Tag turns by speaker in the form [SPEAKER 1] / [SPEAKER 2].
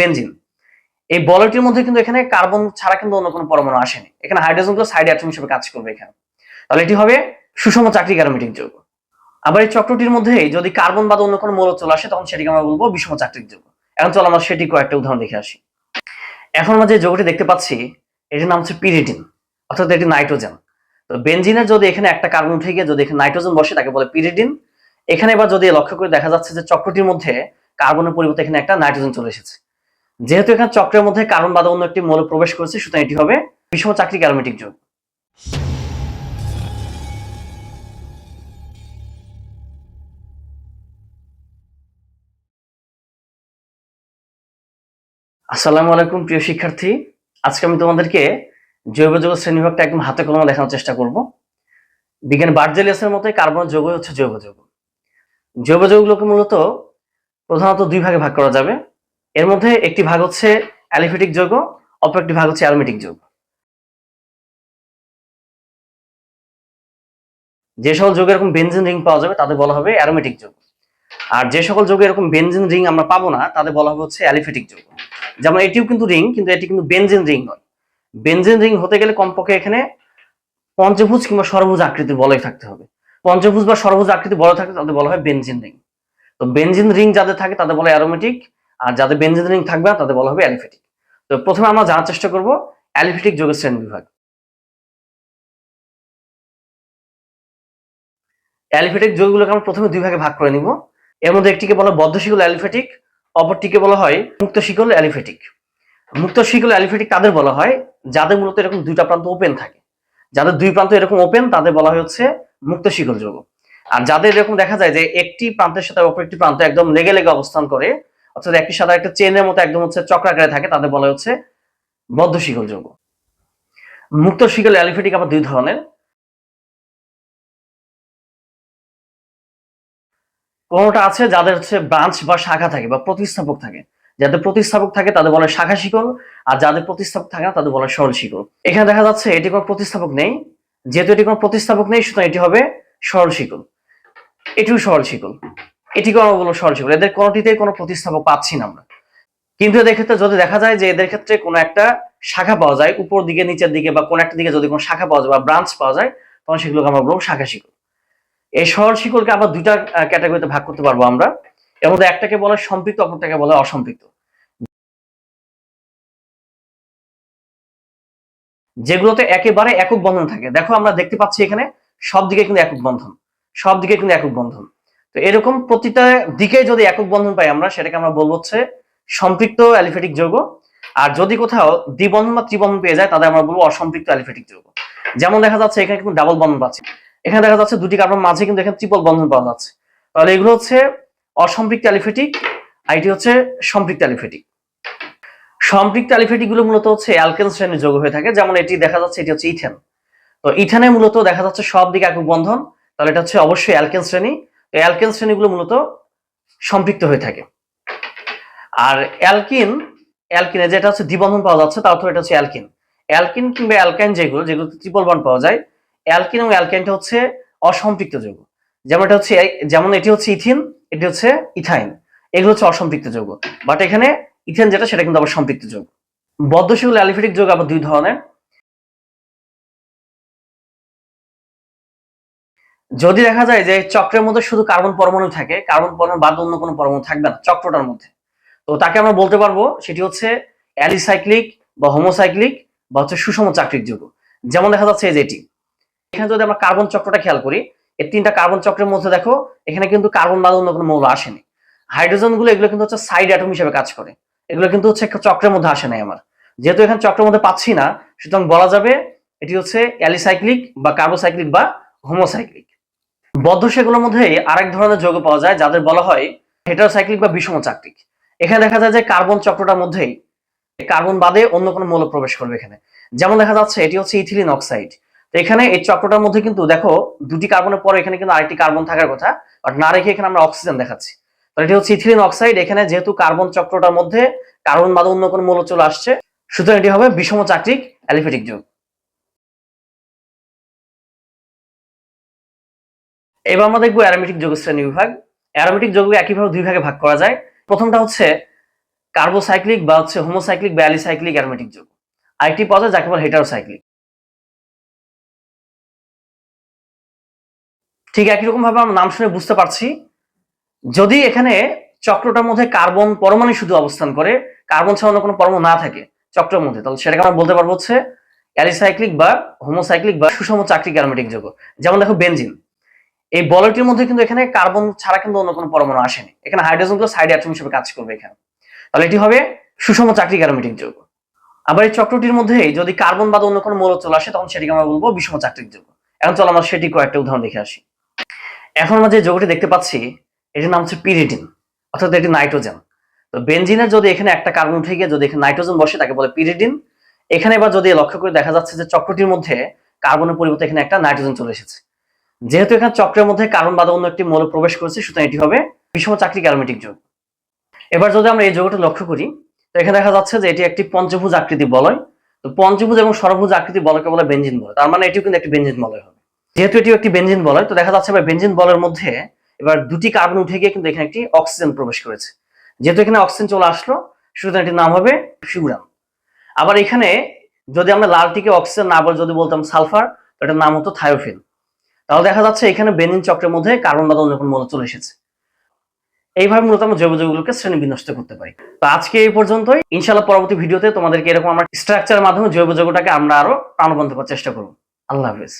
[SPEAKER 1] Benzene এই বলয়টির মধ্যে কিন্তু এখানে কার্বন ছাড়া কিন্তু অন্য কোনো পরমাণু আসেনি। এখানে হাইড্রোজেনগুলো সাইড অ্যাটম হিসেবে কাজ করবে এখানে। তাহলে এটি হবে সুষম চাকরি অ্যারোমেটিক যৌগ। আবার এই চক্রটির মধ্যে যদি কার্বন বাদ অন্য কোনো মৌল চলে আসে, তখন সেটিকে আমরা বলব বিষম চাকরিক যৌগ। এখন চলো আমরা সেটি কয়েকটা উদাহরণ দেখে আসি। এখন আমরা যে যৌগটি দেখতে পাচ্ছি, এটির নাম হচ্ছে পিরিডিন অর্থাৎ এটি নাইট্রোজেন তো বেনজিনের যদি এখানে একটা কার্বন উঠে গিয়ে যদি এখানে নাইট্রোজেন বসে, তাকে বলে পিরিডিন এখানে এবার যদি লক্ষ্য করে দেখা যাচ্ছে যে চক্রটির মধ্যে কার্বনের পরিবর্তে এখানে একটা নাইট্রোজেন চলে এসেছে। যেহেতু এখানে চক্রের মধ্যে কার্বন বাদা অন্য একটি মৌল প্রবেশ করেছে, সুতরাং এটি হবে বিষম চাকরি অ্যারোমেটিক যৌগ। আসসালামু আলাইকুম, প্রিয় শিক্ষার্থী। আজকে আমি তোমাদেরকে জৈব যৌগ শ্রেণীভাগটা একদম হাতে কলমে দেখানোর চেষ্টা করব। বিজ্ঞান বার্জেলিয়াসের মতোই কার্বন যৌগ হচ্ছে জৈব যৌগ। জৈব যৌগগুলোকে মূলত প্রধানত দুই ভাগে ভাগ করা যাবে। এর মধ্যে একটি ভাগ হচ্ছে অ্যালিফেটিক যৌগ, অপর একটি ভাগ হচ্ছে অ্যারোমেটিক যৌগ। যে সকল যৌগে এরকম বেনজিন রিং পাওয়া যাবে, তাদের বলা হবে অ্যারোমেটিক যৌগ। আর যে সকল যৌগে এরকম বেনজিন রিং আমরা পাবো না, তাদের বলা হবে হচ্ছে অ্যালিফেটিক যৌগ। যেমন এটিও কিন্তু রিং, কিন্তু এটি কিন্তু বেনজিন রিং নয়। বেনজিন রিং হতে গেলে কমপক্ষে এখানে পঞ্চভুজ কিংবা সরভুজ আকৃতির বলয় থাকতে হবে। পঞ্চভুজ বা সরভুজ আকৃতি বলয় থাকলে তাদের বলা হয় বেনজিন রিং। তো বেনজিন রিং যাদের থাকে, তাদের বলা অ্যারোমেটিক। আর যাদের বেনজিন রিং থাকবে না, তাদের বলা হবে অ্যালিফেটিক তো প্রথমে আমরা জানার চেষ্টা করব অ্যালিফেটিক যোগের শ্রেণি বিভাগ। অ্যালিফেটিক যৌগগুলোকে আমরা প্রথমে দুই ভাগে ভাগ করে নিব। এর মধ্যে একটিকে বলা বদ্ধ শিকল অ্যালিফেটিক অপরটিকে বলা হয় মুক্ত শিকল অ্যালিফেটিক মুক্ত শিকল অ্যালিফেটিক তাদের বলা হয়, যাদের মূলত এরকম দুইটা প্রান্ত ওপেন থাকে। যাদের দুই প্রান্ত এরকম ওপেন তাদের বলা হচ্ছে মুক্ত শিকল যোগ। আর যাদের এরকম দেখা যায় যে একটি প্রান্তের সাথে অপর একটি প্রান্ত একদম লেগে লেগে অবস্থান করে অর্থাৎ একটি সাদা একটা চেনের মতো একদম হচ্ছে চক্রাকারে থাকে, তাদের বলা হচ্ছে বদ্ধ শিকল যৌগ। মুক্ত শিকল অ্যালিফেটিক আবার দুই ধরনের। কোনটা আছে যাদের হচ্ছে ব্রাঞ্চ বা শাখা থাকে বা প্রতিস্থাপক থাকে। যাদের প্রতিস্থাপক থাকে তাদের বলে শাখা শিকল আর যাদের প্রতিস্থাপক থাকে না তাদের বলে সরল শিকল এখানে দেখা যাচ্ছে এটি কোনো প্রতিস্থাপক নেই। যেহেতু এটি কোনো প্রতিস্থাপক নেই, সুতরাং এটি হবে সরল শিকল এটিও সরল শিকল এটিকে আমরা বলব শিকল এদের কোনোটিতেই কোনো প্রতিস্থাপক পাচ্ছি না আমরা। কিন্তু এদের ক্ষেত্রে যদি দেখা যায় যে এদের ক্ষেত্রে কোনো একটা শাখা পাওয়া যায়, উপর দিকে, নিচের দিকে বা কোন একটা দিকে যদি কোনো শাখা পাওয়া যায় বা ব্রাঞ্চ পাওয়া যায়, তখন সেগুলোকে আমরা বলব শাখা শিকল এই সরল শিকলকে আবার দুইটা ক্যাটাগরিতে ভাগ করতে পারব আমরা। এর মধ্যে একটাকে বলে সম্পৃক্ত, অপরটাকে বলা অসম্পৃক্ত। যেগুলোতে একেবারে একক বন্ধন থাকে। দেখো আমরা দেখতে পাচ্ছি এখানে সব দিকে কিন্তু একক বন্ধন। সব দিকে কিন্তু একক বন্ধন। তো এরকম প্রতিটা দিকে যদি একক বন্ধন পাই আমরা, সেটাকে আমরা বলব হচ্ছে সম্পৃক্ত অ্যালিফেটিক যৌগ। আর যদি কোথাও দ্বিবন্ধন বা ত্রিবন্ধন পেয়ে যায়, তাদের আমরা বলব অসম্পৃক্ত অ্যালিফেটিক যৌগ। যেমন দেখা যাচ্ছে, এখানে কিন্তু ডাবল বন্ধন পাচ্ছি। এখানে দেখা যাচ্ছে দুটি কার্বন মাঝে কিন্তু এখানে ত্রিপল বন্ধন পাওয়া যাচ্ছে। তাহলে এগুলো হচ্ছে অসম্পৃক্ত অ্যালিফেটিক আর এটি হচ্ছে সম্পৃক্ত অ্যালিফেটিক সম্পৃক্ত অ্যালিফেটিকগুলো মূলত হচ্ছে অ্যালকেন শ্রেণির যৌগ হয়ে থাকে। যেমন এটি দেখা যাচ্ছে, এটি হচ্ছে ইথেন। তো ইথেনে মূলত দেখা যাচ্ছে সব দিকে একক বন্ধন। তাহলে এটা হচ্ছে অবশ্যই অ্যালকেন শ্রেণি। অ্যালকেন শ্রেণীগুলো মূলত সম্পৃক্ত হয়ে থাকে। আর অ্যালকিন, অ্যালকিনে যেটা হচ্ছে দ্বিবন্ধন পাওয়া যাচ্ছে, তার অর্থ এটা হচ্ছে অ্যালকিন। অ্যালকিন কিংবা অ্যালকাইন যেগুলো যেগুলো ত্রিপল বন্ড পাওয়া যায়, অ্যালকিন এবং অ্যালকাইনটা হচ্ছে অসম্পৃক্ত যৌগ। যেমন এটা হচ্ছে, যেমন এটি হচ্ছে ইথিন, এটি হচ্ছে ইথাইন, এগুলো হচ্ছে অসম্পৃক্ত যৌগ। বাট এখানে ইথেন যেটা, সেটা কিন্তু আবার সম্পৃক্ত যৌগ। বদ্ধশীল অ্যালিফেটিক যৌগ আবার দুই ধরনের। যদি দেখা যায় যে চক্রের মধ্যে শুধু কার্বন পরমাণু থাকে, কার্বন পরমাণু বাদ অন্য কোনো পরমাণু থাকবে না, চক্রটার মধ্যে। তো তাকে আমরা বলতে পারব, সেটি হচ্ছে অ্যালিসাইক্লিক বা হোমোসাইক্লিক বা হচ্ছে সুষম চাকরির যুগ। যেমন দেখা যাচ্ছে এই যে এটি। এখানে যদি আমরা কার্বন চক্রটা খেয়াল করি, এই তিনটা কার্বন চক্রের মধ্যে দেখো, এখানে কিন্তু কার্বন বাদ অন্য কোনো মৌল আসেনি। হাইড্রোজেনগুলো এগুলো কিন্তু হচ্ছে সাইড অ্যাটম হিসেবে কাজ করে। এগুলো কিন্তু হচ্ছে চক্রের মধ্যে আসে নাই আমার। যেহেতু এখানে চক্রের মধ্যে পাচ্ছি না, সুতরাং বলা যাবে এটি হচ্ছে অ্যালিসাইক্লিক বা কার্বোসাইক্লিক বা হোমোসাইক্লিক। বদ্ধ সেগুলোর মধ্যে আরেক ধরনের যৌগ পাওয়া যায়, যাদের বলা হয় হেটারোসাইক্লিক বা বিষম চাকরিক এখানে দেখা যায় যে কার্বন চক্রটার মধ্যেই কার্বন বাদে অন্য কোনো মৌল প্রবেশ করবে এখানে। যেমন দেখা যাচ্ছে, এটি হচ্ছে ইথিলিন অক্সাইড। তো এখানে এই চক্রটার মধ্যে কিন্তু দেখো, দুটি কার্বনের পরে এখানে কিন্তু আরেকটি কার্বন থাকার কথা, বাট না রেখে এখানে আমরা অক্সিজেন দেখাচ্ছি। এটি হচ্ছে ইথিলিন অক্সাইড, এখানে যেহেতু কার্বন চক্রটার মধ্যে কার্বন বাদে অন্য কোনো মৌল চলে আসছে, সুতরাং এটি হবে বিষম চাকরিক অ্যালিফেটিক যৌগ। এবার আমরা দেখব অ্যারোমেটিক যৌগ শ্রেণি বিভাগ। অ্যারোমেটিক যৌগ একইভাবে দুই ভাগে ভাগ করা যায়। প্রথমটা হচ্ছে কার্বোসাইক্লিক বা হচ্ছে হোমোসাইক্লিক বা অ্যালিসাইক্লিক অ্যারোমেটিক যোগ। আরেকটি পাওয়া যায় যাকে বলে হেটারোসাইক্লিক। ঠিক একই রকম ভাবে আমরা নাম শুনে বুঝতে পারছি। যদি এখানে চক্রটার মধ্যে কার্বন পরমাণু শুধু অবস্থান করে, কার্বন ছাড়া অন্য কোনো পরমাণু না থাকে চক্রের মধ্যে, তাহলে সেটাকে আমরা বলতে পারব হচ্ছে অ্যালিসাইক্লিক বা হোমোসাইক্লিক বা সুষম চাকরিক অ্যারোমেটিক যোগ। যেমন দেখো বেনজিন। এই বলয়টির মধ্যে কিন্তু এখানে কার্বন ছাড়া কিন্তু অন্য কোনো পরমাণু আসেনি। এখানে হাইড্রোজেনগুলো সাইড অ্যাটম হিসেবে কাজ করবে এখানে। তাহলে এটি হবে সুষম চাকরিক অ্যারোমেটিক যৌগ। আবার এই চক্রটির মধ্যে যদি কার্বন বাদ অন্য কোনো মৌল চলে আসে, তখন সেটিকে আমরা বলব বিষম চাকরিক যৌগ। এখন চলো আমরা সেটি কয়েকটা উদাহরণ দেখে আসি। এখন আমরা যে যৌগটি দেখতে পাচ্ছি, এটির নাম হচ্ছে পিরিডিন অর্থাৎ এটি নাইট্রোজেন। তো বেনজিনের যদি এখানে একটা কার্বন উঠে গিয়ে যদি এখানে নাইট্রোজেন বসে, তাকে বলে পিরিডিন এখানে এবার যদি লক্ষ্য করে দেখা যাচ্ছে যে চক্রটির মধ্যে কার্বনের পরিবর্তে এখানে একটা নাইট্রোজেন চলে এসেছে। যেহেতু এখানে চক্রের মধ্যে কার্বন বাদা অন্য একটি মৌল প্রবেশ করেছে, সুতরাং এটি হবে বিষম চাকরি অ্যারোমেটিক যৌগ। এবার যদি আমরা এই যৌগটা লক্ষ্য করি, তো এখানে দেখা যাচ্ছে যে এটি একটি পঞ্চভুজ আকৃতি বলয়। তো পঞ্চভুজ এবং সরভুজ আকৃতি বলয়কে বলে বেঞ্জিন বলয়। তার মানে এটিও কিন্তু একটি বেঞ্জিন বলয় হবে। যেহেতু এটিও একটি বেঞ্জিন বলয়, তো দেখা যাচ্ছে এবার বেঞ্জিন বলয়ের মধ্যে এবার দুটি কার্বন উঠে গিয়ে কিন্তু এখানে একটি অক্সিজেন প্রবেশ করেছে। যেহেতু এখানে অক্সিজেন চলে আসলো, সুতরাং এটির নাম হবে ফিউরান আবার এখানে যদি আমরা লালটিকে অক্সিজেন না বলে যদি বলতাম সালফার এটার নাম হতো থায়োফিন তাহলে দেখা যাচ্ছে এখানে বেনিন চক্রের মধ্যে কার্বন বাদল অন্য কোনো মৌল চলে এসেছে। এইভাবে মূলত আমরা জৈব যৌগগুলোকে শ্রেণি বিনষ্ট করতে পারি। তো আজকে এই পর্যন্তই। ইনশাল্লাহ পরবর্তী ভিডিওতে তোমাদেরকে এরকম আমরা স্ট্রাকচারের মাধ্যমে জৈব যৌগটাকে আমরা আরও প্রাণবন্ত করার চেষ্টা করব। আল্লাহ হাফেজ।